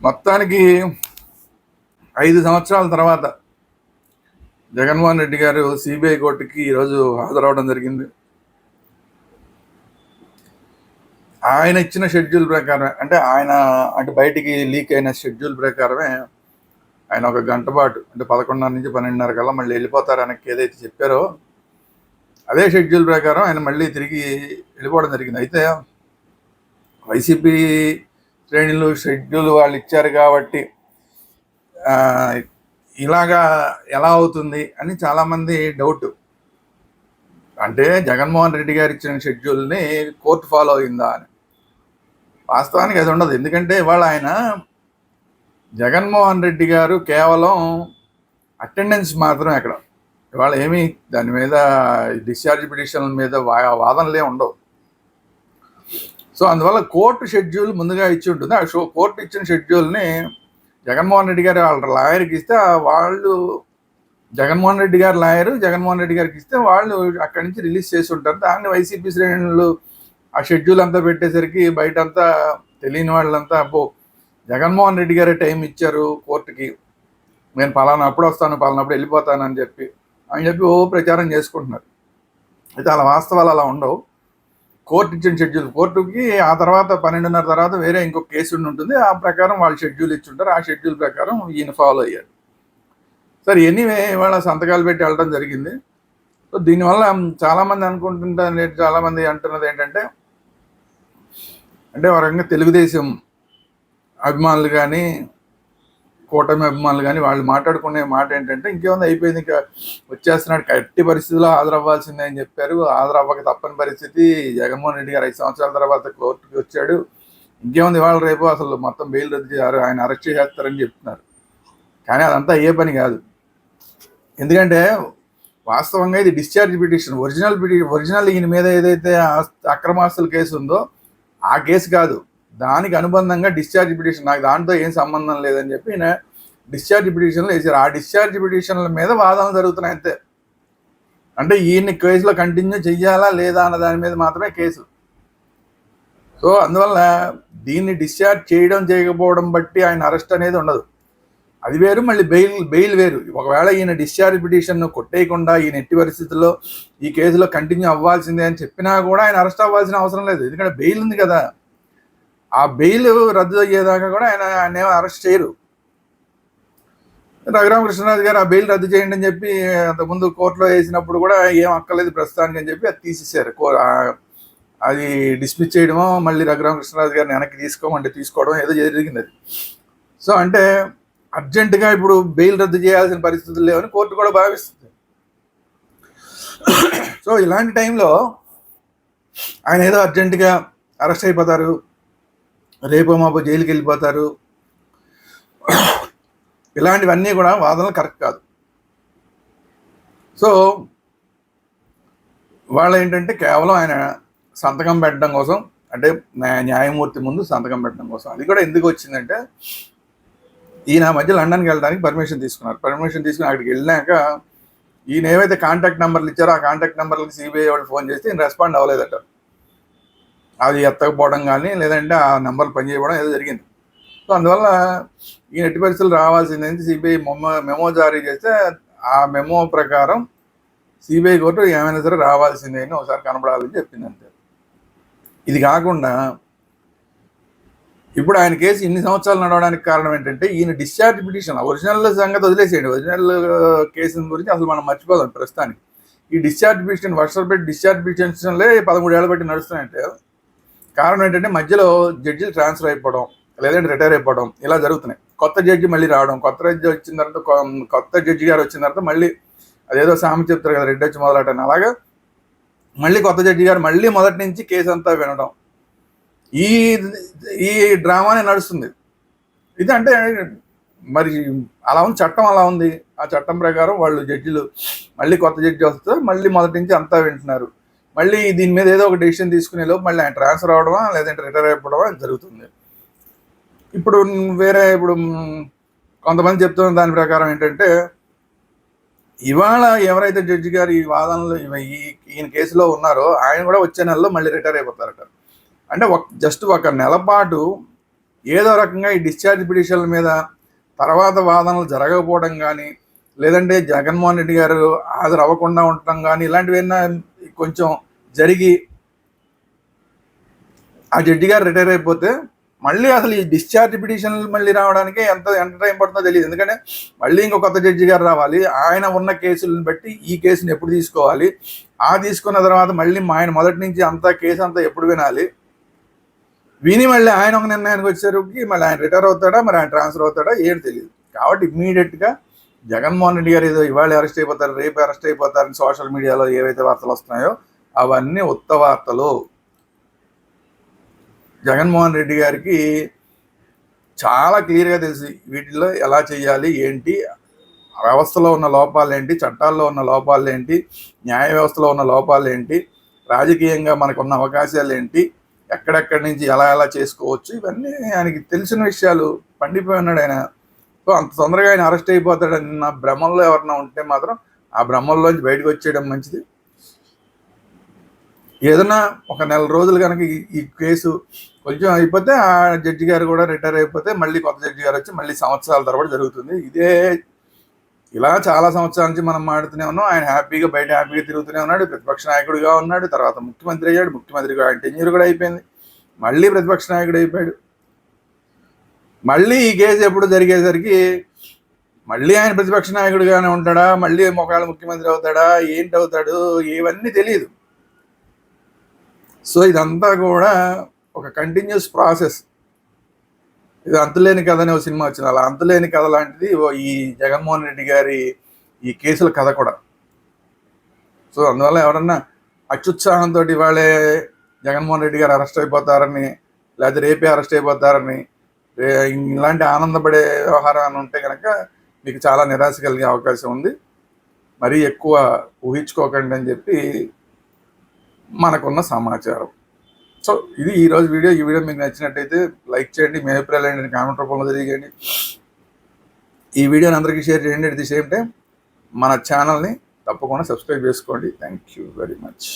మొత్తానికి ఐదు సంవత్సరాల తర్వాత జగన్మోహన్ రెడ్డి గారు సిబిఐ కోర్టుకి ఈరోజు హాజరవడం జరిగింది. ఆయన ఇచ్చిన షెడ్యూల్ ప్రకారమే అంటే ఆయన అంటే బయటికి లీక్ అయిన షెడ్యూల్ ప్రకారమే ఆయన ఒక గంట పాటు అంటే పదకొండున్నర నుంచి పన్నెండున్నర కల్లా మళ్ళీ వెళ్ళిపోతారు ఆయనకి ఏదైతే చెప్పారో అదే షెడ్యూల్ ప్రకారం ఆయన మళ్ళీ తిరిగి వెళ్ళిపోవడం జరిగింది. అయితే వైసీపీ శ్రేణులు షెడ్యూల్ వాళ్ళు ఇచ్చారు కాబట్టి ఇలాగా ఎలా అవుతుంది అని చాలామంది డౌట్. అంటే జగన్మోహన్ రెడ్డి గారు ఇచ్చిన షెడ్యూల్ని కోర్టు ఫాలో అయిందా అని. వాస్తవానికి అది ఉండదు. ఎందుకంటే ఇవాళ ఆయన జగన్మోహన్ రెడ్డి గారు కేవలం అటెండెన్స్ మాత్రం అక్కడ. ఇవాళ ఏమీ దాని మీద డిశ్చార్జ్ పిటిషన్ మీద వా- వాదనలే ఉండవు. సో అందువల్ల కోర్టు షెడ్యూల్ ముందుగా ఇచ్చి ఉంటుంది. ఆ షో కోర్టు ఇచ్చిన షెడ్యూల్ని జగన్మోహన్ రెడ్డి గారు వాళ్ళ లాయర్కి ఇస్తే వాళ్ళు జగన్మోహన్ రెడ్డి గారు లాయర్ జగన్మోహన్ రెడ్డి గారికి ఇస్తే వాళ్ళు అక్కడి నుంచి రిలీజ్ చేసి ఉంటారు. దాన్ని వైసీపీ శ్రేణులు ఆ షెడ్యూల్ అంతా పెట్టేసరికి బయట అంతా తెలియని వాళ్ళంతా అబ్బో జగన్మోహన్ రెడ్డి గారే టైం ఇచ్చారు కోర్టుకి. నేను పలానా అప్పుడు వస్తాను పలానప్పుడు వెళ్ళిపోతాను అని చెప్పి అని చెప్పి ఓ ప్రచారం చేసుకుంటున్నారు. అయితే అలా వాస్తవాలు అలా ఉండవు. కోర్టు ఇచ్చిన షెడ్యూల్. కోర్టుకి ఆ తర్వాత పన్నెండున్నర తర్వాత వేరే ఇంకొక కేసు ఉంటుంది. ఆ ప్రకారం వాళ్ళు షెడ్యూల్ ఇచ్చి ఉంటారు ఆ షెడ్యూల్ ప్రకారం ఈయన ఫాలో అయ్యారు. సరే ఎనీవే ఇవాళ సంతకాలు పెట్టి వెళ్ళడం జరిగింది. సో దీనివల్ల చాలామంది అనుకుంటుంటారు చాలామంది అంటున్నది ఏంటంటే అంటే ఒక రకంగా తెలుగుదేశం అభిమానులు కానీ కూటమి అభిమానులు కానీ వాళ్ళు మాట్లాడుకునే మాట ఏంటంటే ఇంకేముంది అయిపోయింది ఇంకా వచ్చేస్తున్నాడు కట్టి పరిస్థితిలో హాజరవ్వాల్సిందే అని చెప్పారు. హాజరవ్వక తప్పని పరిస్థితి. జగన్మోహన్ రెడ్డి గారు ఐదు సంవత్సరాల తర్వాత కోర్టుకి వచ్చాడు. ఇంకేముంది ఇవాళ రేపు అసలు మొత్తం బెయిల్ రద్దు చేశారు. ఆయన అరెస్ట్ చేస్తారని చెప్తున్నారు. కానీ అదంతా అయ్యే పని కాదు. ఎందుకంటే వాస్తవంగా ఇది డిశ్చార్జ్ పిటిషన్. ఒరిజినల్ పిటి ఒరిజినల్ ఈయన మీద ఏదైతే ఆస్తి- అక్రమాస్తుల కేసు ఉందో ఆ కేసు కాదు. దానికి అనుబంధంగా డిశ్చార్జ్ పిటిషన్ నాకు దాంతో ఏం సంబంధం లేదని చెప్పి ఈయన డిశ్చార్జ్ పిటిషన్లు వేసారు ఆ డిశ్చార్జ్ పిటిషన్ల మీద వాదనలు జరుగుతున్నాయి అంతే. అంటే ఈయన్ని కేసులో కంటిన్యూ చెయ్యాలా లేదా అన్న దాని మీద మాత్రమే కేసు సో అందువల్ల దీన్ని డిశ్చార్జ్ చేయడం చేయకపోవడం బట్టి ఆయన అరెస్ట్ అనేది ఉండదు. అది వేరు మళ్ళీ బెయిల్ బెయిల్ వేరు. ఒకవేళ ఈయన డిశ్చార్జ్ పిటిషన్ను కొట్టేయకుండా ఈయన ఎట్టి పరిస్థితుల్లో ఈ కేసులో కంటిన్యూ అవ్వాల్సిందే అని చెప్పినా కూడా ఆయన అరెస్ట్ అవ్వాల్సిన అవసరం లేదు. ఎందుకంటే బెయిల్ ఉంది కదా. ఆ బెయిల్ రద్దు అయ్యేదాకా కూడా ఆయన ఆయన ఏమో అరెస్ట్ చేయరు. రఘురామకృష్ణరాజు గారు ఆ బెయిల్ రద్దు చేయండి అని చెప్పి అంతకుముందు కోర్టులో వేసినప్పుడు కూడా ఏం అక్కర్లేదు ప్రస్తుతానికి అని చెప్పి అది తీసేశారు. అది డిస్మిస్ చేయడమో మళ్ళీ రఘురామకృష్ణరాజు గారిని వెనక్కి తీసుకోమంటే తీసుకోవడం ఏదో జరిగింది అది. సో అంటే అర్జెంటుగా ఇప్పుడు బెయిల్ రద్దు చేయాల్సిన పరిస్థితులు లేవని కోర్టు కూడా భావిస్తుంది. సో ఇలాంటి టైంలో ఆయన ఏదో అర్జెంటుగా అరెస్ట్ అయిపోతారు. రేపో మాపో జైలుకి వెళ్ళిపోతారు. ఇలాంటివన్నీ కూడా వాదనలు కరెక్ట్ కాదు. సో వాళ్ళు ఏంటంటే కేవలం ఆయన సంతకం పెట్టడం కోసం అంటే న్యాయమూర్తి ముందు సంతకం పెట్టడం కోసం. అది కూడా ఎందుకు వచ్చిందంటే ఈయన మధ్య లండన్కి వెళ్ళడానికి పర్మిషన్ తీసుకున్నారు. పర్మిషన్ తీసుకుని అక్కడికి వెళ్ళాక ఈయన ఏవైతే కాంటాక్ట్ నెంబర్లు ఇచ్చారో ఆ కాంటాక్ట్ నెంబర్లకి సిబిఐ వాళ్ళు ఫోన్ చేస్తే ఈయన రెస్పాండ్ అవ్వలేదట. అది ఎత్తకపోవడం కానీ లేదంటే ఆ నెంబర్లు పనిచేయడం ఏదో జరిగింది. సో అందువల్ల ఈయన ఎట్టి పరిస్థితులు రావాల్సిందని సిబిఐ మెమో మెమో జారీ చేస్తే ఆ మెమో ప్రకారం సిబిఐ కోర్టు ఏమైనా సరే రావాల్సిందే అని ఒకసారి కనపడాలని చెప్పింది అంతే. ఇది కాకుండా ఇప్పుడు ఆయన కేసు ఇన్ని సంవత్సరాలు నడవడానికి కారణం ఏంటంటే ఈయన డిశ్చార్జ్ పిటిషన్ ఒరిజినల్ సంగతి వదిలేసేయండి. ఒరిజినల్ కేసు గురించి అసలు మనం మర్చిపోదాం ప్రస్తుతానికి. ఈ డిశ్చార్జ్ పిటిషన్ వర్షాలు పెట్టి డిశ్చార్జ్ పిటిషన్లే పదమూడు ఏళ్ళ బట్టి నడుస్తున్నాయంటే కారణం ఏంటంటే మధ్యలో జడ్జిలు ట్రాన్స్ఫర్ అయిపోవడం లేదంటే రిటైర్ అయిపోవడం ఇలా జరుగుతున్నాయి. కొత్త జడ్జి మళ్ళీ రావడం కొత్త జడ్జి వచ్చిన తర్వాత కొ- కొత్త జడ్జి గారు వచ్చిన తర్వాత మళ్ళీ అదేదో సామెత చెప్తారు కదా రెడ్డి వచ్చి మొదలటని అలాగా మళ్ళీ కొత్త జడ్జి గారు మళ్ళీ మొదటి నుంచి కేసు అంతా వినడం. ఈ ఈ డ్రామానే నడుస్తుంది. ఇది అంటే మరి అలా ఉంది చట్టం అలా ఉంది. ఆ చట్టం ప్రకారం వాళ్ళు జడ్జిలు మళ్ళీ కొత్త జడ్జి వస్తే మళ్ళీ మొదటి నుంచి అంతా వింటున్నారు. మళ్ళీ దీని మీద ఏదో ఒక డెసిషన్ తీసుకునే లోపు మళ్ళీ ఆయన ట్రాన్స్ఫర్ అవడమా లేదంటే రిటైర్ అయిపోవడమా జరుగుతుంది. ఇప్పుడు వేరే ఇప్పుడు కొంతమంది చెప్తున్న దాని ప్రకారం ఏంటంటే ఇవాళ ఎవరైతే జడ్జి గారు ఈ వాదనలు ఈయన కేసులో ఉన్నారో ఆయన కూడా వచ్చే నెలలో మళ్ళీ రిటైర్ అయిపోతారట. అంటే ఒక జస్ట్ ఒక నెల పాటు ఏదో రకంగా ఈ డిశ్చార్జ్ పిటిషన్ల మీద తర్వాత వాదనలు జరగకపోవడం కానీ లేదంటే జగన్మోహన్ రెడ్డి గారు హాజరు అవ్వకుండా ఉండటం కానీ ఇలాంటివైనా కొంచెం జరిగి ఆ జడ్జి గారు రిటైర్ అయిపోతే మళ్ళీ అసలు ఈ డిశ్చార్జ్ పిటిషన్లు మళ్ళీ రావడానికి ఎంత ఎంత టైం పడుతుందో తెలియదు. ఎందుకంటే మళ్ళీ ఇంకో కొత్త జడ్జి గారు రావాలి. ఆయన ఉన్న కేసులను బట్టి ఈ కేసుని ఎప్పుడు తీసుకోవాలి? ఆ తీసుకున్న తర్వాత మళ్ళీ మా ఆయన మొదటి నుంచి అంతా కేసు అంతా ఎప్పుడు వినాలి? విని మళ్ళీ ఆయన ఒక నిర్ణయానికి వచ్చేసరికి మళ్ళీ ఆయన రిటైర్ అవుతాడా? మరి ఆయన ట్రాన్స్ఫర్ అవుతాడా? ఏం తెలియదు. కాబట్టి ఇమ్మీడియట్గా జగన్మోహన్ రెడ్డి గారు ఏదో ఇవాళ అరెస్ట్ అయిపోతారు రేపు అరెస్ట్ అయిపోతారని సోషల్ మీడియాలో ఏవైతే వార్తలు వస్తున్నాయో అవన్నీ ఉత్త వార్తలు. జగన్మోహన్ రెడ్డి గారికి చాలా క్లియర్గా తెలుసు వీటిలో ఎలా చేయాలి ఏంటి వ్యవస్థలో ఉన్న లోపాలు ఏంటి చట్టాల్లో ఉన్న లోపాలు ఏంటి న్యాయ వ్యవస్థలో ఉన్న లోపాలు ఏంటి రాజకీయంగా మనకున్న అవకాశాలు ఏంటి ఎక్కడెక్కడి నుంచి ఎలా ఎలా చేసుకోవచ్చు ఇవన్నీ ఆయనకి తెలిసిన విషయాలు పండిపోయి ఉన్నాడు ఆయన. సో అంత తొందరగా ఆయన అరెస్ట్ అయిపోతాడని నా భ్రమంలో ఎవరన్నా ఉంటే మాత్రం ఆ భ్రమంలోంచి బయటకు వచ్చేయడం మంచిది. ఏదైనా ఒక నెల రోజులు కనుక ఈ- కేసు కొంచెం అయిపోతే ఆ జడ్జి గారు కూడా రిటైర్ అయిపోతే మళ్ళీ కొత్త జడ్జి గారు వచ్చి మళ్ళీ సంవత్సరాల తరబడి జరుగుతుంది. ఇదే ఇలా చాలా సంవత్సరాల నుంచి మనం మాడుతూనే ఉన్నాం. ఆయన హ్యాపీగా బయట హ్యాపీగా తిరుగుతూనే ఉన్నాడు. ప్రతిపక్ష నాయకుడిగా ఉన్నాడు. తర్వాత ముఖ్యమంత్రి అయ్యాడు. ముఖ్యమంత్రిగా ఆయన టెన్యూర్ కూడా అయిపోయింది. మళ్ళీ ప్రతిపక్ష నాయకుడు అయిపోయాడు. మళ్ళీ ఈ కేసు ఎప్పుడు జరిగేసరికి మళ్ళీ ఆయన ప్రతిపక్ష నాయకుడిగానే ఉంటాడా? మళ్ళీ ఒకవేళ ముఖ్యమంత్రి అవుతాడా? ఏంటి అవుతాడు? ఇవన్నీ తెలియదు సో ఇదంతా కూడా ఒక కంటిన్యూస్ ప్రాసెస్ ఇది అంతులేని కథ అనే ఒక సినిమా వచ్చింది. అలా అంతులేని కథ లాంటిది ఓ ఈ జగన్మోహన్ రెడ్డి గారి ఈ కేసుల కథ కూడా. సో అందువల్ల ఎవరన్నా అత్యుత్సాహంతో ఇవాళే జగన్మోహన్ రెడ్డి గారు అరెస్ట్ అయిపోతారని లేకపోతే రేపే అరెస్ట్ అయిపోతారని ఇలాంటి ఆనందపడే వ్యవహారం అని ఉంటే కనుక మీకు చాలా నిరాశ కలిగే అవకాశం ఉంది. మరీ ఎక్కువ ఊహించుకోకండి అని చెప్పి మనకున్న సమాచారం. సో ఇది ఈరోజు వీడియో. ఈ వీడియో మీకు నచ్చినట్టయితే లైక్ చేయండి మీ అభిప్రాయాలు ఏంటంటే కామెంట్ రూపంలో తెలియజేయండి. ఈ వీడియోని అందరికీ షేర్ చేయండి అట్ ది సేమ్ టైం. మన ఛానల్ని తప్పకుండా సబ్స్క్రైబ్ చేసుకోండి. Thank you very much.